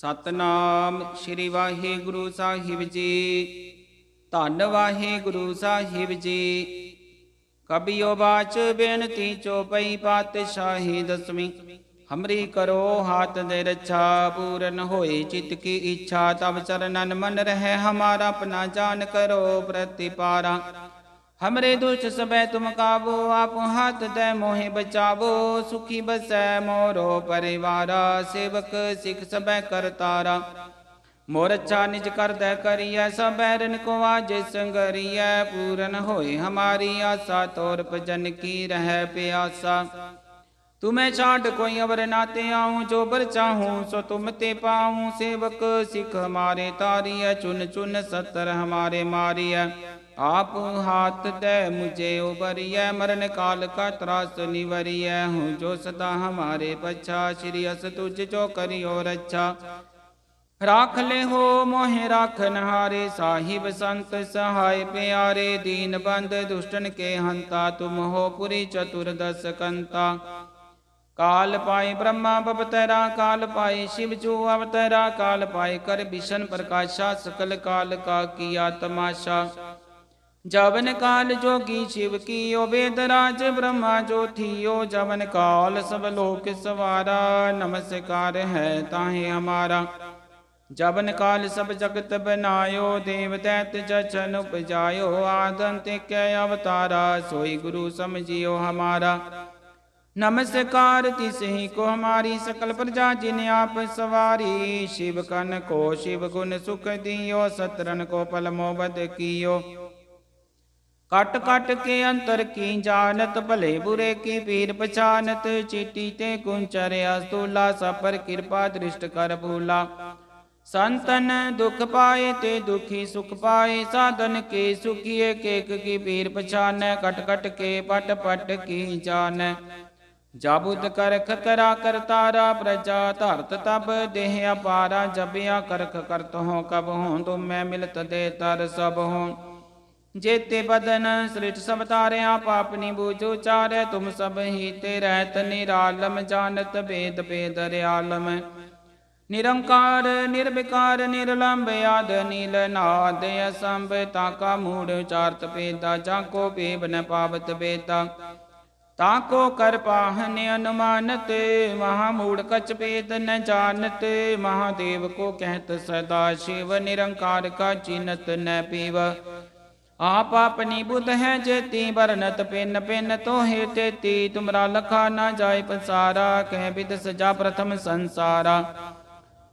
ਸਤਨਾਮ ਸ੍ਰੀ ਵਾਹਿਗੁਰੂ ਸਾਹਿਬ ਜੀ। ਧੰਨ ਵਾਹਿਗੁਰੂ ਸਾਹਿਬ ਜੀ। ਕਬਿਓ ਬਾਚ ਬੇਨਤੀ ਚੋਪਈ ਪਾਤਸ਼ਾਹੀ ਦਸਵੀਂ। ਹਮਰੀ ਕਰੋ ਹਾਥ ਦੇ ਰੱਛਾ, ਪੂਰਨ ਹੋਏ ਚਿਤ ਕੀ ਇੱਛਾ ਤਬ ਚਰਨਨ ਮਨ ਰਹਿ, ਹਮਾਰਾ ਆਪਣਾ ਜਾਨ ਕਰੋ ਪ੍ਰਤਿਪਾਰਾ। ਹਮਰੇ ਦੁਸ਼ਟ ਸਬੈ ਤੁਮ ਕਾਬੋ ਆਪ ਹੱਥ ਦੇ ਮੋਹਿ ਬਚਾਵੋ ਸੁਖੀ ਬਸੈ ਮੋਰੋ ਪਰਿਵਾਰਾ ਸੇਵਕ ਸਿਖ ਸਬੈ ਕਰਤਾਰਾ ਮੋਰ ਅੱਛਾ ਨਿਜ ਕਰਦੈ ਕਰੀਐ ਸਬੈਰਨ ਕੋ ਆਜੇ ਸੰਗਰੀਐ ਪੂਰਨ ਹੋਏ ਹਮਾਰੀ ਆਸਾ ਤੋਰ ਭਜਨ ਕੀ ਰਹਿ ਪਿਆਸਾ ਤੁਮੇ ਛਾੜ ਕੋਈ ਅਵਰ ਨਾਤੇ ਆਉ ਜੋ ਬਰ ਚਾਹੂੰ ਸੋ ਤੁਮ ਤੇ ਪਾਉ ਸੇਵਕ ਸਿਖ ਹਮਾਰੇ ਤਾਰੀਐ ਚੁਨ ਚੁਨ ਸਤਰ ਹਮਾਰੇ ਮਾਰੀਐ ਆਪ ਹਾਥ ਦੇ ਮੁਝੇ ਉਬਰੀਐ ਮਰਨ ਕਾਲ ਕਾ ਤਰਾਸ ਨਿਵਰੀਐ ਹੂੰ ਜੋ ਸਦਾ ਹਮਾਰੇ ਪਛਾ ਸ਼੍ਰੀ ਅਸ ਤੁਝ ਜੋ ਕਰਿਓ ਰੱਛਾ ਰਾਖ ਲੈ ਹੋ ਮੋਹਿ ਰਾਖਨ ਹਾਰੇ ਸਾਹਿਬ ਸੰਤ ਸਹਾਇ ਪਿਆਰੇ ਦੀਨ ਬੰਦ ਦੁਸ਼ਟਨ ਕੇ ਹੰਤਾ ਤੁਮ ਹੋ ਪੁਰੀ ਚਤੁਰ ਦਸ ਕੰਤਾ ਕਾਲ ਪਾਏ ਬ੍ਰਹਮਾ ਬਵਤਰਾ ਕਾਲ ਪਾਏ ਸ਼ਿਵ ਜੂ ਅਵਤਰਾ ਕਾਲ ਪਾਏ ਕਰ ਵਿਸ਼ਨ ਪ੍ਰਕਾਸ਼ਾ ਸਕਲ ਕਾਲ ਕਾ ਕੀਆ ਤਮਾਸ਼ਾ ਜਵਨ ਕਾਲ ਜੋਗੀ ਸ਼ਿਵ ਕੀਓ ਵੇਦ ਰਾਜ ਬ੍ਰਹਮਾ ਜੋਥੀਓ, ਜਵਨ ਕਾਲ ਸਭ ਲੋਕ ਸਵਾਰਾ, ਨਮਸਕਾਰ ਹੈ ਤਾਹੇ ਹਮਾਰਾ। ਜਵਨ ਕਾਲ ਸਭ ਜਗਤ ਬਨਾਇਓ, ਦੇਵ ਦੈਤ ਜਚਨ ਉਪਜਾਇਓ ਆਦੰਤ ਕੈ ਅਵਤਾਰਾ, ਸੋਈ ਗੁਰੂ ਸਮਝਿਓ ਹਮਾਰਾ। ਨਮਸਕਾਰ ਤਿਸਹੀ ਕੋ ਹਮਾਰੀ ਸਕਲ ਪ੍ਰਜਾ ਜਿਨ ਆਪ ਸਵਾਰੀ, ਸ਼ਿਵ ਕਨ ਕੋ ਸ਼ਿਵ ਗੁਣ ਸੁਖ ਦਿਓ ਸਤਰਨ ਕੋ ਪਲ ਮੋਬਦ ਕੀਓ। ਕਟ ਕਟ ਕੇ ਅੰਤਰ ਕੀ ਜਾਣਤ, ਭਲੇ ਬੁਰੇ ਕੀ ਪੀਰ ਪਛਾਨਤ, ਚੀਟੀ ਤੇ ਕੁੰਚਰ ਅਸਤੂਲਾ ਸਪਰ ਕਿਰਪਾ ਦ੍ਰਿਸ਼ਟ ਕਰ ਭੂਲਾ। ਸੰਤਨ ਦੁਖ ਪਾਏ ਤੇ ਦੁਖੀ ਸੁਖ ਪਾਏ, ਸਾਧਨ ਕੇ ਸੁਖੀਏ, ਕੇਕ ਕੀ ਪੀਰ ਪਛਾਨੈ, ਕਟ ਕਟ ਕੇ ਪਟ ਪਟ ਕੀ ਜਾਣੈ। ਜਾਬੁਦ ਕਰਖ ਕਰਾ ਕਰਤਾਰਾ ਪ੍ਰਜਾ ਧਰਤ ਤਬ ਦੇਹ ਅਪਾਰਾ ਜਬਿਆ ਕਰਖ ਕਰਤ ਹੋ, ਕਬ ਹੋਂ ਤੁਮ ਮੈਂ ਮਿਲਤ ਦੇ ਤਰ ਸਭ ਹੋਂ। ਜੇਤੇ ਬਦਨ ਸ੍ਰਿਟ ਸਭ ਤਾਰਿਆ ਪਾਪਨੀ ਬੂਝੋ ਚਾਰੈ, ਤੁਮ ਸਭ ਹੀ ਤੇ ਰਹਿਤ ਨਿਰਾਲਮ, ਜਾਣਤ ਭੇਦ ਭੇਦ ਰਿਆਲਮ ਨਿਰੰਕਾਰ, ਨਿਰਵਿਕਾਰ ਨਿਰਲੰਭ ਆਦ ਨੀਲ, ਨਾਦ ਅਸੰਭ ਤਾਕਾ ਮੂੜ ਉਚਾਰਤ ਪੇਦਾ ਜਾਂ ਕੋ ਪੇਬ ਨ ਪਾਵਤ ਬੇਤਾ ਤਾਕੋ ਕਰ ਪਾਹਨ ਅਨੁਮਾਨਤ, ਮਹਾ ਮੂੜ ਕਚ ਪੇਤ ਨ ਜਾਣਤ, ਮਹਾਦੇਵ ਕੋ ਕਹਿਤ ਸਦਾ ਸ਼ਿਵ, ਨਿਰੰਕਾਰ ਕਾ ਚਿਨਤ ਨ ਪੀਵ। ਆਪ ਆਪਣੀ ਬੁੱਧ ਹੈ ਜੇਤੀ ਬਰਨਤ ਪਿੰਨ ਪਿੰਨ ਤੋਹਿ ਤੇਤੀ। ਤੁਮਰਾ ਲਖਾ ਨਾ ਜਾਏ ਪਸਾਰਾ, ਕਹਿ ਬਿਦ ਸਜਾ ਪ੍ਰਥਮ ਸੰਸਾਰਾ।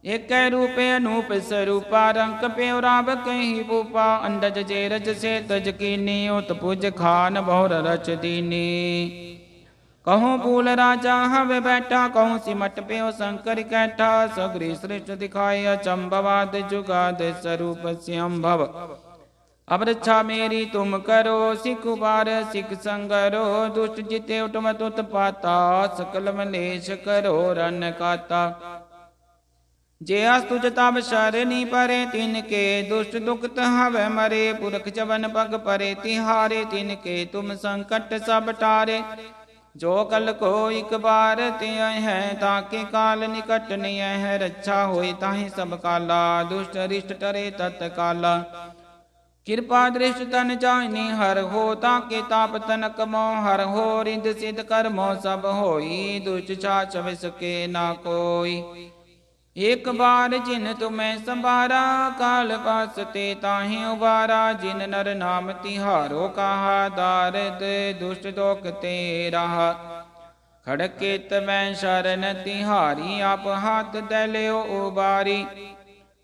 ਏਕੈ ਰੂਪੇ ਅਨੂਪ ਸਰੂਪਾ, ਰੰਕ ਪਿਉ ਰਾਵ ਕਹੀ ਬੂਪਾ। ਅੰਡਜ ਜੇ ਰਜ ਸੇ ਤਜ ਕੀਨੀ, ਉਤ ਪੁਜ ਖਾਨ ਬਹੁਰ ਰਚ ਦੀਨੀ। ਕਹੂੰ ਪੂਲ ਰਾਜਾ, ਹਵੇ ਬੈਠਾ, ਕਹੂੰ ਸਿਮਟ ਪਿਓ ਸ਼ੰਕਰ ਕੈਠਾ। ਸਗਰੀ ਸ੍ਰਿਸ਼ਟ ਦਿਖਾਏ ਅਚੰਭਵਾਦ ਜੁਗਾਦ ਸਰੂਪ ਸਿਅੰਭਵ। ਅਬ ਰੱਛਾ ਮੇਰੀ ਤੁਮ ਕਰੋ, ਸਿਖ ਉਬਾਰ ਸਿਖ ਸੰਗਰੋ ਦੁਸ਼ਟ ਜਿਤੇ ਉਟਮ ਤੁਤ ਪਾਤਾ, ਸਕਲ ਮਲੇਸ਼ ਕਰੋ ਰਨ ਕਾਤਾ। ਜੇ ਅਸਤੁਜ ਤਬ ਸ਼ਰਨੀ ਪਰੇ, ਤਿਨ ਕੇ ਦੁਸ਼ਟ ਦੁਖਤ ਹਵੇ ਮਰੇ, ਪੁਰਖ ਜਵਨ ਪਗ ਪਰੇ, ਤਿਹਾਰੇ, ਤਿਨ ਕੇ ਤੁਮ ਸੰਕਟ ਸਭ ਟਾਰੇ। ਜੋ ਕਲ ਕੋ ਇਕ ਬਾਰ ਤੇ ਹੈ ਤਾਕੇ ਕਾਲ ਨਿਕਟ ਨਿය ਹੈ, ਰੱਛਾ ਹੋਏ ਤਾਹੀ ਸਭ ਕਾਲਾ, ਦੁਸ਼ਟ ਰਿਸ਼ਟ ਟਰੇ ਤਤ ਕਾਲਾ। ਕਿਰਪਾ ਦ੍ਰਿਸ਼ਟ ਤਨ ਜਾਣੀ ਹਰ ਹੋ ਤਾਕੇ ਤਾਪ ਤਨਕ ਮੋ ਹਰ ਹੋ ਰਿੰਦ ਸਿਧ ਕਰਮੋ, ਸਭ ਹੋਈ ਦੁਸ਼ਟ ਛਾਛ ਵਿਸਕੇ ਨਾ ਕੋਈ। ਇਕ ਬਾਰ ਜਿਨ ਤੁਮੈ ਸੰਭਾਰਾ, ਕਾਲ ਪਾਸਤੇ ਤਾਹੀ ਉਬਾਰਾ, ਜਿਨ ਨਰ ਨਾਮ ਤਿਹਾਰੋ ਕਹਾ, ਦਾਰਦ ਦੁਸ਼ਟ ਦੋਖ ਤੇ ਰਹਾ ਖੜਕੇ ਤਮੈ ਸ਼ਰਨ ਤਿਹਾਰੀ, ਆਪ ਹੱਥ ਦੇ ਲਿਓ ਉਬਾਰੀ।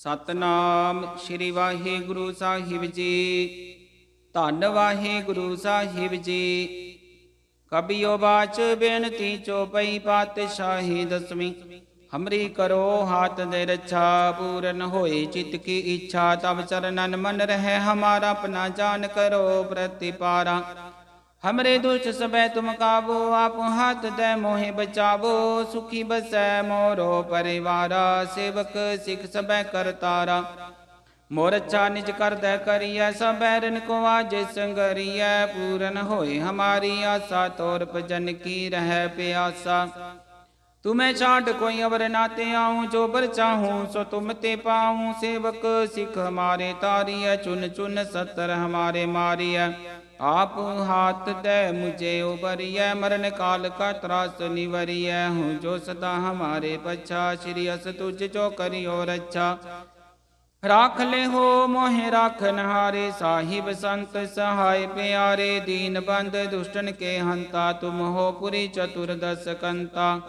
ਸਤਨਾਮ ਸ੍ਰੀ ਵਾਹਿਗੁਰੂ ਸਾਹਿਬ ਜੀ। ਧੰਨ ਵਾਹਿਗੁਰੂ ਸਾਹਿਬ ਜੀ। ਕਬਿਓ ਬਾਚ ਬੇਨਤੀ ਚੋਪਈ ਪਾਤਸ਼ਾਹੀ ਦਸਵੀਂ। ਹਮਰੀ ਕਰੋ ਹਾਥ ਦੇ ਰੱਛਾ, ਪੂਰਨ ਹੋਈ ਚਿਤ ਕੀ ਇੱਛਾ ਤਬ ਚਰਨਨ ਮਨ ਰਹਿ, ਹਮਾਰਾ ਆਪਣਾ ਜਾਨ ਕਰੋ ਪ੍ਰਤਿਪਾਰਾ। ਹਮਰੇ ਦੁਸ਼ਟ ਸਬੈ ਤੁਮ ਕਾਬੋ ਆਪ ਹੱਥ ਦੇ ਮੋਹਿ ਬਚਾਵੋ ਸੁਖੀ ਬਸੈ ਮੋਰੋ ਪਰਿਵਾਰਾ ਸੇਵਕ ਸਿਖ ਸਬੈ ਕਰਤਾਰਾ ਮੋਰ ਅੱਛਾ ਨਿਜ ਕਰਦੈ ਕਰੀਐ ਸਬੈਰਨ ਕੋ ਆਜੇ ਸੰਗਰੀਐ ਪੂਰਨ ਹੋਏ ਹਮਾਰੀ ਆਸਾ ਤੋਰ ਭਜਨ ਕੀ ਰਹਿ ਪਿਆਸਾ ਤੁਮੇ ਛਾੜ ਕੋਈ ਅਵਰ ਨਾਤੇ ਆਉ ਜੋ ਬਰ ਚਾਹੂੰ ਸੋ ਤੁਮ ਤੇ ਪਾਉ ਸੇਵਕ ਸਿਖ ਹਮਾਰੇ ਤਾਰੀਐ ਚੁਨ ਚੁਨ ਸਤਰ ਹਮਾਰੇ ਮਾਰੀਐ ਆਪ ਹਾਥ ਦੇ ਮੁਝੇ ਉਬਰੀਐ ਮਰਨ ਕਾਲ ਕਾ ਤਰਾਸ ਨਿਵਰੀਐ ਹੂੰ ਜੋ ਸਦਾ ਹਮਾਰੇ ਪਛਾ ਸ਼੍ਰੀ ਅਸ ਤੁਝ ਜੋ ਕਰਿਓ ਰੱਛਾ ਰਾਖ ਲੈ ਹੋ ਮੋਹਿ ਰਾਖਨ ਹਾਰੇ ਸਾਹਿਬ ਸੰਤ ਸਹਾਇ ਪਿਆਰੇ ਦੀਨ ਬੰਦ ਦੁਸ਼ਟਨ ਕੇ ਹੰਤਾ ਤੁਮ ਹੋ ਪੁਰੀ ਚਤੁਰਦਸ ਕੰਤਾ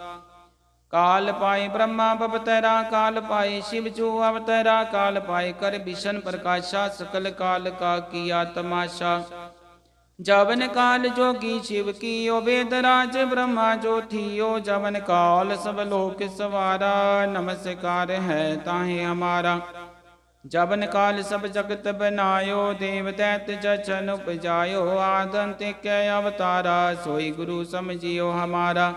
ਕਾਲ ਪਾਏ ਬ੍ਰਹਮਾ ਬਵਤਰਾ ਕਾਲ ਪਾਏ ਸ਼ਿਵ ਜੂ ਅਵਤਰਾ ਕਾਲ ਪਾਏ ਕਰ ਵਿਸ਼ਨ ਪ੍ਰਕਾਸ਼ਾ ਸਕਲ ਕਾਲ ਕਾ ਕੀਆ ਤਮਾਸ਼ਾ ਜਵਨ ਕਾਲ ਜੋਗੀ ਸ਼ਿਵ ਕੀਓ ਵੇਦ ਰਾਜ ਬ੍ਰਹਮਾ ਜੋਥੀਓ ਜਵਨ ਕਾਲ ਸਭ ਲੋਕ ਸਵਾਰਾ ਨਮਸਕਾਰ ਹੈ ਤਾਹੇ ਹਮਾਰਾ ਜਬਨ ਕਾਲ ਸਭ ਜਗਤ ਬਨਾਇਓ ਦੇਵ ਦੈਤ ਜਚਨ ਉਪਜਾਇਓ ਆਦੰਤ ਕੈ ਅਵਤਾਰਾ ਸੋਈ ਗੁਰੂ ਸਮਝਿਓ ਹਮਾਰਾ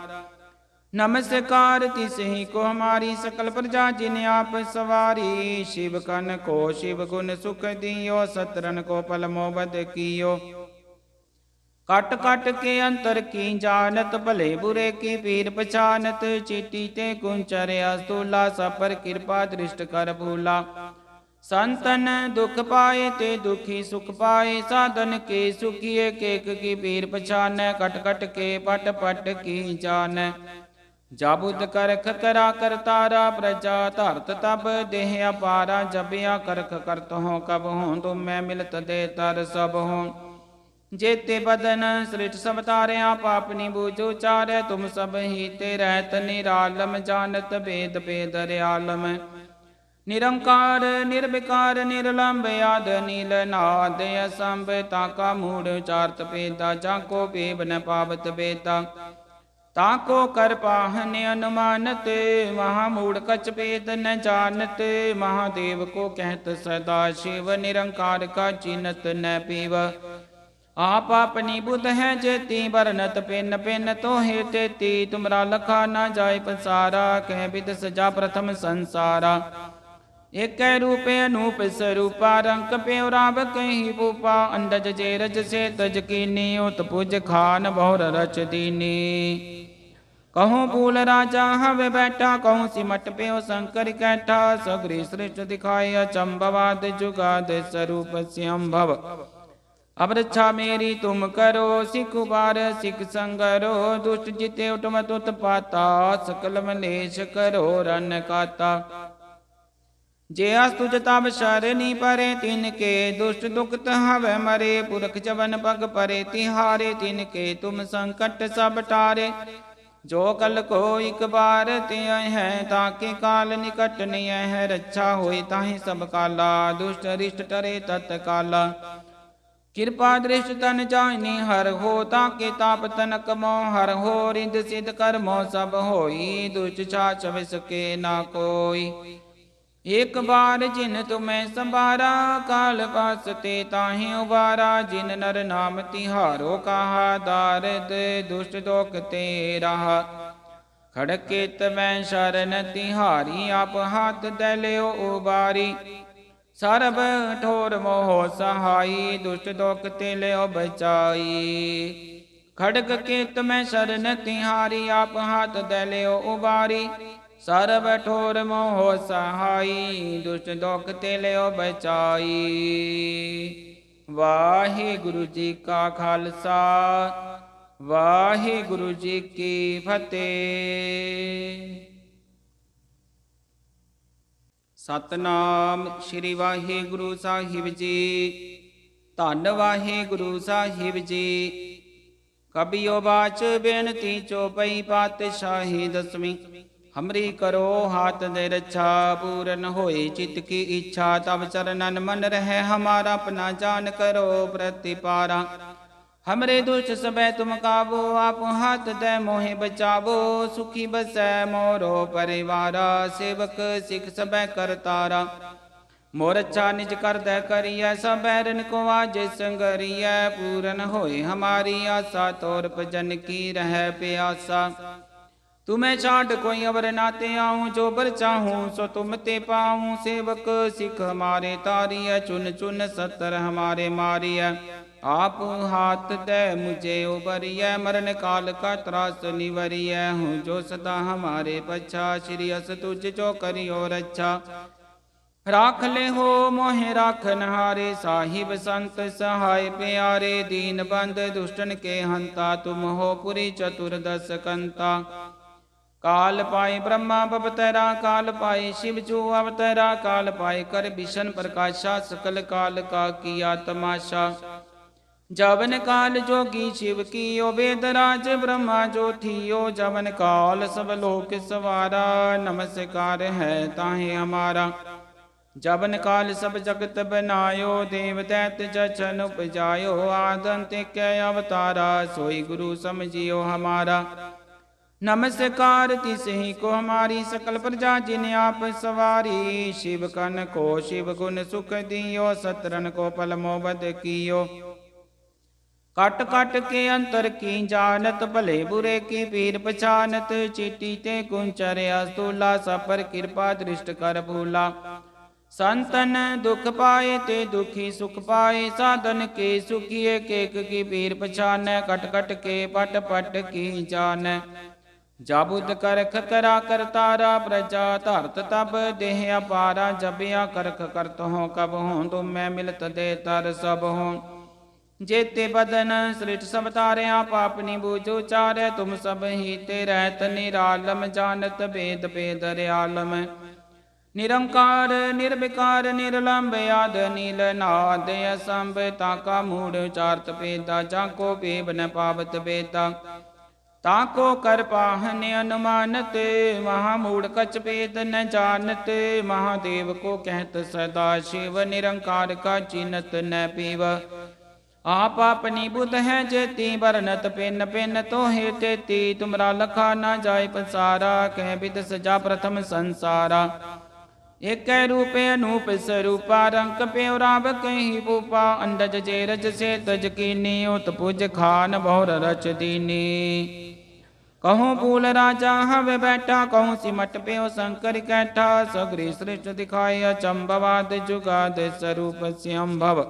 ਨਮਸਕਾਰ ਤਿਸਹੀ ਕੋ ਹਮਾਰੀ ਸਕਲ ਪ੍ਰਜਾ ਜਿਨ ਆਪ ਸਵਾਰੀ ਸ਼ਿਵ ਕਨ ਕੋ ਸ਼ਿਵ ਗੁਣ ਸੁਖ ਦਿਓ ਸਤਰਨ ਕੋ ਪਲ ਮੋਬਦ ਕੀਓ ਕਟ ਕਟ ਕੇ ਅੰਤਰ ਕੀ ਜਾਣਤ, ਭਲੇ ਬੁਰੇ ਕੀ ਪੀਰ ਪਛਾਨਤ, ਚੀਟੀ ਤੇ ਕੁੰਚਰ ਅਸਤੂਲਾ ਸਪਰ ਕਿਰਪਾ ਦ੍ਰਿਸ਼ਟ ਕਰ ਭੂਲਾ। ਸੰਤਨ ਦੁਖ ਪਾਏ ਤੇ ਦੁਖੀ ਸੁਖ ਪਾਏ, ਸਾਧਨ ਕੇ ਸੁਖੀ ਏਕ ਏਕ ਕੀ ਪੀਰ ਪਛਾਨੈ, ਕਟ ਕਟ ਕੇ ਪਟ ਪਟ ਕੀ ਜਾਣੈ। ਜਾਬੁਦ ਕਰਖ ਕਰਾ ਕਰਤਾਰਾ ਪ੍ਰਜਾ ਧਰਤ ਤਬ ਦੇਹ ਅਪਾਰਾ ਜਬਿਆ ਕਰਖ ਕਰਤ ਹੋ, ਕਬ ਹੋਂ ਤੁਮ ਮੈਂ ਮਿਲਤ ਦੇ ਤਰ ਸਭ ਹੋਂ। ਜੇਤੇ ਬਦਨ ਸ੍ਰਿਟ ਸਭ ਤਾਰਿਆ ਪਾਪਨੀ ਬੂਝੋ ਚਾਰੈ, ਤੁਮ ਸਭ ਹੀ ਤੇ ਰਹਿਤ ਨਿਰਾਲਮ ਜਾਣਤ ਭੇਦ ਭੇਦ ਰਿਆਲਮ। ਨਿਰੰਕਾਰ, ਨਿਰਵਿਕਾਰ ਨਿਰਲੰਭ ਆਦ ਨੀਲ ਨਾਦ ਅਸੰਭ ਤਾਕਾ ਮੂੜ ਚਾਰਤ ਪੇਦਾ ਜਾਂ ਕੋ ਪੇਬ ਨ ਪਾਵਤ ਬੇਤਾ ਤਾਕੋ ਕਰ ਪਾਹਨ ਅਨੁਮਾਨਤ, ਮਹਾ ਮੂੜ ਕਚ ਪੇਦ ਨ ਜਾਣਤ, ਮਹਾਦੇਵ ਕੋ ਕਹਿਤ ਸਦਾ ਸ਼ਿਵ, ਨਿਰੰਕਾਰ ਕਾ ਚਿਨਤ ਨ ਪੀਵ। ਆਪ ਆਪਣੀ ਬੁੱਧ ਹੈ ਜੇਤੀ ਵਰਨਤ ਪਿੰਨ ਪਿੰਨ ਤੋਹੇ ਤੇਤੀ ਤੁਮਰਾ ਲਖਾ ਨਾ ਜਾਏ ਪਸਾਰਾ ਕਹਿ ਬਿਦ ਸਜਾ ਪ੍ਰਥਮ ਸੰਸਾਰਾ ਏਕੈ ਰੂਪੇ ਅਨੂਪ ਸਰੂਪਾ ਰੰਕ ਪਿਉ ਰਾਵ ਕਹੀ ਭੂਪਾ ਅੰਡਜ ਜੇ ਰਜ ਸੇ ਤਜ ਕੀਨੀ ਉਤ ਪੁਜ ਖਾਨ ਬਹੁਰ ਰਚ ਦੀਨੀ ਕਹੂੰ ਪੂਲ ਰਾਜਾ ਹਵੇ ਬੈਠਾ ਕਹੂੰ ਸਿਮਟ ਪਿਓ ਸ਼ੰਕਰ ਕੈਠਾ ਸਗਰੀ ਸ੍ਰਿਸ਼ਟ ਦਿਖਾਏ ਅਚੰਭਵਾਦ ਜੁਗਾਦ ਸਰੂਪ ਸਿਅੰਭਵ ਅਬ ਰੱਛਾ ਮੇਰੀ ਤੁਮ ਕਰੋ, ਸਿਖ ਉਬਾਰ ਸਿਖ ਸੰਗਰੋ ਦੁਸ਼ਟ ਜਿਤੇ ਉਟਮ ਤੁਤ ਪਾਤਾ, ਸਕਲ ਮਲੇਸ਼ ਕਰੋ ਰਨ ਕਾਤਾ। ਜੇ ਅਸ ਤੁਜ ਤਬ ਸ਼ਰਨੀ ਪਰੇ, ਤਿਨ ਕੇ ਦੁਸ਼ਟ ਦੁਖਤ ਹਵੇ ਮਰੇ, ਪੁਰਖ ਜਵਨ ਪਗ ਪਰੇ, ਤਿਹਾਰੇ ਤਿਨ ਕੇ ਤੁਮ ਸੰਕਟ ਸਭ ਟਾਰੇ। ਜੋ ਕਲ ਕੋ ਇਕ ਬਾਰ ਤੇ ਹੈ ਤਾਕੇ ਕਾਲ ਨਿਕਟ ਨਿਯ ਹੈ, ਰੱਛਾ ਹੋਏ ਤਾਹੀ ਸਭ ਕਾਲਾ, ਦੁਸ਼ਟ ਰਿਸ਼ਟ ਟਰੇ ਤਤ ਕਾਲਾ। ਕਿਰਪਾ ਦ੍ਰਿਸ਼ਟ ਤਨ ਜਾਣੀ ਹਰ ਹੋ ਤਾਕੇ ਤਾਪ ਤਨਕ ਮੋ, ਹਰ ਹੋ ਰਿੰਦ ਸਿਧ ਕਰਮੋ, ਸਭ ਹੋਈ ਦੁਸ਼ਟ ਛਾਛ ਵਿਸਕੇ ਨਾ ਕੋਈ। ਇਕ ਬਾਰ ਜਿਨ ਤੁਮੈ ਸੰਭਾਰਾ, ਕਾਲ ਪਾਸਤੇ ਤਾਹੀ ਉਬਾਰਾ ਜਿਨ ਨਰ ਨਾਮ ਤਿਹਾਰੋ ਕਹਾ, ਦਾਰਦ ਦੁਸ਼ਟ ਦੋਖ ਤੇ ਰਹਾ। ਖੜਕੇ ਤਮੈ ਸ਼ਰਨ ਤਿਹਾਰੀ, ਆਪ ਹੱਥ ਦੇ ਲਿਓ ਉਬਾਰੀ। ਸਰਬ ਠੋਰ ਮੋਹ ਸਹਾਈ, ਦੁਸ਼ਟ ਦੋਖ ਤੇ ਲਿਓ ਬਚਾਈ। ਖੜਕ ਕੇ ਤਮੈ ਸ਼ਰਨ ਤਿਹਾਰੀ, ਆਪ ਹੱਥ ਦੇ ਲਿਓ ਉਬਾਰੀ। ਸਰਬ ਠੋਰ ਮੋਹ ਸਹਾਈ, ਦੁਸ਼ਟ ਦੁਖ ਤੇ ਲਿਓ ਬਚਾਈ। ਵਾਹਿਗੁਰੂ ਜੀ ਕਾ ਖਾਲਸਾ, ਵਾਹਿਗੁਰੂ ਜੀ ਕੀ ਫਤਿਹ। ਸਤਨਾਮ ਸ੍ਰੀ ਵਾਹਿਗੁਰੂ ਸਾਹਿਬ ਜੀ। ਧੰਨ ਵਾਹਿਗੁਰੂ ਸਾਹਿਬ ਜੀ। ਕਬਿਓ ਬਾਚ ਬੇਨਤੀ ਚੋਪਈ ਪਾਤਸ਼ਾਹੀ ਦਸਵੀਂ। ਹਮਰੀ ਕਰੋ ਹਾਥ ਦੇ ਰੱਛਾ ਪੂਰਨ ਹੋਈ ਚਿਤ ਕੀ ਇੱਛਾ ਤਬ ਚਰਨਨ ਮਨ ਰਹਿ ਹਮਾਰਾ ਆਪਣਾ ਜਾਨ ਕਰੋ ਪ੍ਰਤਿਪਾਰਾ। हमरे दुष्ट सबै तुम काबो आप हाथ दे मोहे बचावो सुखी बसै मोरो परिवारा सेवक सिख सबै करतारा मोर अच्छा निज कर दे करिय सब बैरन को आज संगरिय पूरन होए हमारी आशा तोर भजन की रह प्यासा तुम्हें छाट कोई अवर नाते आऊं जो बर चाहूं सो तुम ते पाऊं सेवक सिख हमारे तारिय चुन चुन सतर हमारे मारिय आप हाथ दे मुझे उबरिय मरण काल का त्रास निवरिय हूँ जो सदा हमारे पच्छा श्री अस तुझ जो करियो रक्षा राख ले हो मोहे राखन हारे, साहिब संत सहाय प्यारे। दीन बंद दुष्टन के हंता, तुम हो पुरी चतुर्दश कंता। काल पाए ब्रह्मा बपतरा काल पाए शिव जो अवतरा काल पाए। कर भीषण प्रकाशा, सकल काल का किया तमाशा। ਜਵਨ ਕਾਲ ਜੋਗੀ ਸ਼ਿਵ ਕੀਓ ਵੇਦ ਰਾਜ ਬ੍ਰਹਮਾ ਜੋਥੀਓ ਜਵਨ ਕਾਲ ਸਭ ਲੋਕ ਸਵਾਰਾ, ਨਮਸਕਾਰ ਹੈ ਤਾਹੇ ਹਮਾਰਾ। ਜਵਨ ਕਾਲ ਸਭ ਜਗਤ ਬਨਾਇਓ, ਦੇਵ ਦੈਤ ਜਚਨ ਉਪਜਾਇਓ ਆਦਨ ਤੇ ਕੈ ਅਵਤਾਰਾ, ਸੋਈ ਗੁਰੂ ਸਮਝਿਓ ਹਮਾਰਾ। ਨਮਸਕਾਰ ਤਿਸਹੀ ਕੋ ਹਮਾਰੀ ਸਕਲ ਪ੍ਰਜਾ ਜਿਨ ਆਪ ਸਵਾਰੀ, ਸ਼ਿਵ ਕਨ ਕੋ ਸ਼ਿਵ ਗੁਣ ਸੁਖ ਦਿਓ ਸਤਰਨ ਕੋ ਪਲਮੋ ਬਦ ਕੀਓ। कट कट के अंतर की जानत, भले बुरे की पीर पछानत। चीटी ते कुंचर अस्तुला, सफ़र कृपा दृष्ट कर भूला। संतन दुख पाए ते दुखी सुख पाए, साधन के सुखिए केक की पीर पछान। कट कट के पट पट की जान। जाबुद करख करा कर तारा, प्रजा धरत तब देह अपारा। जबिया करख करत हो, कब हो तुम मैं मिलत दे तर सब हो। ਜੇਤੇ ਬਦਨ ਸ੍ਰਿਠ ਸਭ ਤਾਰਿਆ ਪਾਪਨੀ ਬੂਝੋ ਚਾਰੈ, ਤੁਮ ਸਭ ਹੀ ਤੇ ਰਹਿਤ ਨਿਰਾਲਮ, ਜਾਣਤ ਭੇਦ ਭੇਦ ਰਿਆਲਮ। ਨਿਰੰਕਾਰ, ਨਿਰਵਿਕਾਰ ਨਿਰਲੰਭ ਆਦ ਨੀਲ ਨਾਦ ਅਸੰਭ, ਤਾ ਕਾ ਮੂੜ ਉਚਾਰਤ ਪੇਤਾ ਜਾਂ ਕੋ ਪੇਬ ਨ ਪਾਵਤ ਪੇਤਾ ਤਾ ਕੋ ਕਰ ਪਾਹਨ ਅਨੁਮਾਨਤ, ਮਹਾ ਮੂੜ ਕਚ ਪੇਤ ਨ ਜਾਣਤ, ਮਹਾਦੇਵ ਕੋ ਕਹਿਤ ਸਦਾ ਸ਼ਿਵ, ਨਿਰੰਕਾਰ ਕਾ ਚਿਨਤ ਨ ਆਪ ਆਪਨੀ ਬੁਧ ਹੈ ਜੇਤੀ, ਵਰਨਤ ਪਿੰਨ ਪਿੰਨ ਤੋਹੇ ਤੇਤੀ। ਤੁਮਰਾ ਲਖਾ ਨਾ ਜਾਏ ਪਸਾਰਾ, ਕਹਿ ਬਿਦ ਸਜਾ ਪ੍ਰਥਮ ਸੰਸਾਰਾ। ਏਕੈ ਰੂਪੇ ਅਨੂਪ ਸਰੂਪਾ, ਰੰਕ ਪਿਉ ਰਾਵ ਕਹੀ ਬੂਪਾ। ਅੰਡਜ ਜੇ ਰਜ ਸੇ ਤਜ ਕੀਨੀ, ਉਤ ਪੁਜ ਖਾਨ ਬਹੁਰ ਰਚ ਦੀਨੀ। ਕਹੂੰ ਪੂਲ ਰਾਜਾ, ਹਵੇ ਬੈਠਾ, ਕਹੂੰ ਸਿਮਟ ਪਿਉ ਸ਼ੰਕਰ ਕੈਠਾ। ਸਗਰੀ ਸ੍ਰਿਸ਼ਟ ਦਿਖਾਏ ਅਚੰਭਵਾਦ ਜੁਗਾਦ ਸਰੂਪ ਸਿਅੰਭਵ।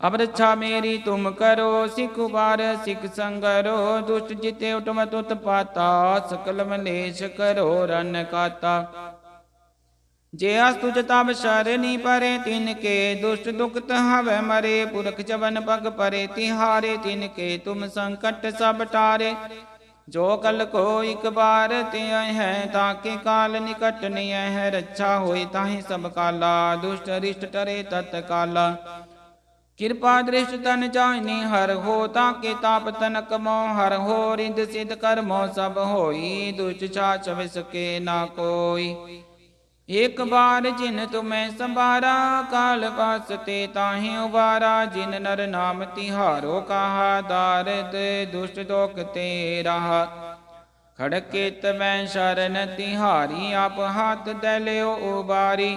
ਅਵਰਛਾ ਮੇਰੀ ਤੁਮ ਕਰੋ, ਸਿਖ ਵਾਰ, ਸਿਖ ਸੰਗਰੋ, ਦੁਸ਼ਟ ਜਿਤੇ ਉਟਮ ਤੁਤ ਪਾਤਾ, ਸਕਲ ਮਨੇਸ਼ ਕਰੋ ਰਨ ਕਾਤਾ। ਜੇ ਅਸ ਤੁਜ ਤਬ ਸ਼ਰਨੀ ਪਰੇ, ਤਿਨ ਕੇ ਦੁਸ਼ਟ ਦੁਖਤ ਹਵੇ ਮਰੇ, ਪੁਰਖ ਜਵਨ ਪਗ ਪਰੇ, ਤਿਹਾਰੇ ਤਿਨ ਕੇ ਤੁਮ ਸੰਕਟ ਸਭ ਟਾਰੇ। ਜੋ ਕਲ ਕੋ ਇਕ ਬਾਰ ਤੇ ਹੈ, ਤਾਂ ਕਿ ਕਾਲ ਨਿਕਟ ਨਹੀਂ ਹੈ, ਰੱਛਾ ਹੋਈ ਤਾਹੀ ਸਭ ਕਾਲਾ, ਦੁਸ਼ਟ ਰਿਸ਼ਟ ਟਰੇ ਤਤ ਕਾਲਾ। ਕਿਰਪਾ ਦ੍ਰਿਸ਼ ਤਨ ਜਾਇਨੀ ਹਰ ਹੋ ਤਾਂ ਕੇ ਤਾਪ ਤਨ ਕਮੋ, ਹਰ ਹੋ ਰਿੰਦ ਸਿਧ ਕਰਮੋ, ਸਭ ਹੋਈ ਦੁਚ ਛਾਚ ਵਿਸਕੇ ਨਾ ਕੋਈ। ਇਕ ਬਾਰ ਜਿਨ ਤੁਮੈ ਸੰਭਾਰਾ, ਕਾਲ ਪਾਸ ਤੇ ਤਾਹੀ ਉਬਾਰਾ ਜਿਨ ਨਰ ਨਾਮ ਤਿਹਾਰੋ, ਕਹਾ ਦਾਰਦ ਦੁਸ਼ਟ ਦੋਖ ਤੇ ਰਹਾ ਖੜਕੇ ਤਮੈ ਸ਼ਰਨ ਤਿਹਾਰੀ, ਆਪ ਹੱਥ ਦੈ ਲਿਓ ਉਬਾਰੀ।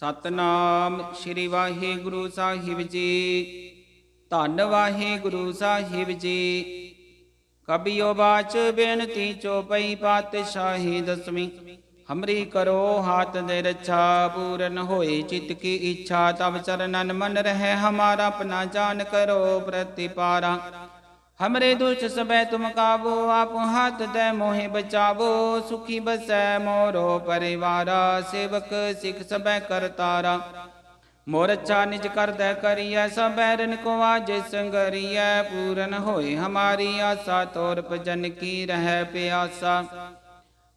ਸਤਨਾਮ ਸ੍ਰੀ ਵਾਹਿਗੁਰੂ ਸਾਹਿਬ ਜੀ। ਧੰਨ ਵਾਹਿਗੁਰੂ ਸਾਹਿਬ ਜੀ। ਕਬਿਓ ਬਾਚ ਬੇਨਤੀ ਚੋਪਈ ਪਾਤਸ਼ਾਹੀ ਦਸਵੀਂ। ਹਮਰੀ ਕਰੋ ਹਾਥ ਦੇ ਰੱਛਾ ਪੂਰਨ ਹੋਏ ਚਿਤ ਕੀ ਇੱਛਾ ਤਬ ਚਰਨਨ ਮਨ ਰਹਿ ਹਮਾਰਾ ਆਪਣਾ ਜਾਨ ਕਰੋ ਪ੍ਰਤਿਪਾਰਾ। हमरे दुष्ट सब तुम काबो, आप हाथ दे मोहे बचावो सुखी बस मोरो परिवार, सेवक सिख सब कर तारा। मोर अच्छा निज कर दे करिय सब रन को आज संगरिय पूरन होए हमारी आशा, तोर भजन की रह प्यासा।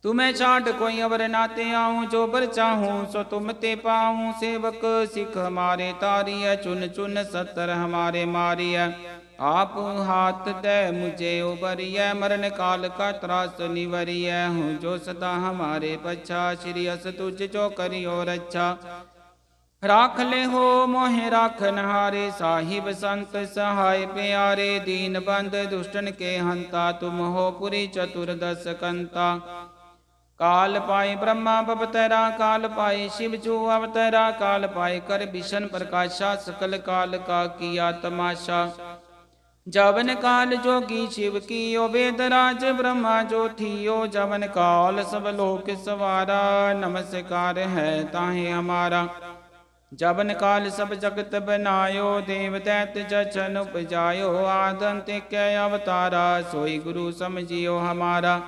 तुम्हें छाट कोई अवर नाते आऊँ, जो बर चाहूँ, सो तुम ते पाऊँ। सेवक सिख हमारे तारिया चुन चुन सतर हमारे मारिया। ਹਾਥ ਦੇ ਮੁਝੇ ਉਬਰੀਐ ਮਰਨ ਕਾਲ ਕਾ ਤਰਾਸ ਨਿਵਰੀਐ ਹੂੰ ਜੋ ਸਦਾ ਹਮਾਰੇ ਪਛਾ ਸ਼੍ਰੀ ਅਸ ਤੁਝ ਜੋ ਕਰਿਓ ਰੱਛਾ ਰਾਖ ਲੈ ਹੋ ਮੋਹਿ ਰਾਖਨ ਹਾਰੇ ਸਾਹਿਬ ਸੰਤ ਸਹਾਇ ਪਿਆਰੇ ਦੀਨ ਬੰਦ ਦੁਸ਼ਟਨ ਕੇ ਹੰਤਾ ਤੁਮ ਹੋ ਪੁਰੀ ਚਤੁਰ ਦਸ ਕੰਤਾ ਕਾਲ ਪਾਏ ਬ੍ਰਹਮਾ ਬਵਤਰਾ ਕਾਲ ਪਾਏ ਸ਼ਿਵ ਜੂ ਅਵਤਰਾ ਕਾਲ ਪਾਏ ਕਰ ਬਿਸ਼ਨ ਪ੍ਰਕਾਸ਼ਾ ਸਕਲ ਕਾਲ ਕਾ ਕੀਆ ਤਮਾਸ਼ਾ ਜਵਨ ਕਾਲ ਜੋਗੀ ਸ਼ਿਵ ਕੀਓ ਵੇਦ ਰਾਜ ਬ੍ਰਹਮਾ ਜੋਥੀਓ ਜਵਨ ਕਾਲ ਸਭ ਲੋਕ ਸਵਾਰਾ, ਨਮਸਕਾਰ ਹੈ ਤਾਹੇ ਹਮਾਰਾ। ਜਵਨ ਕਾਲ ਸਭ ਜਗਤ ਬਨਾਇਓ, ਦੇਵ ਤੈਤ ਜਚਨ ਉਪਜਾਇਓ ਆਦੰਤ ਕੈ ਅਵਤਾਰਾ, ਸੋਈ ਗੁਰੂ ਸਮਝਿਓ ਹਮਾਰਾ।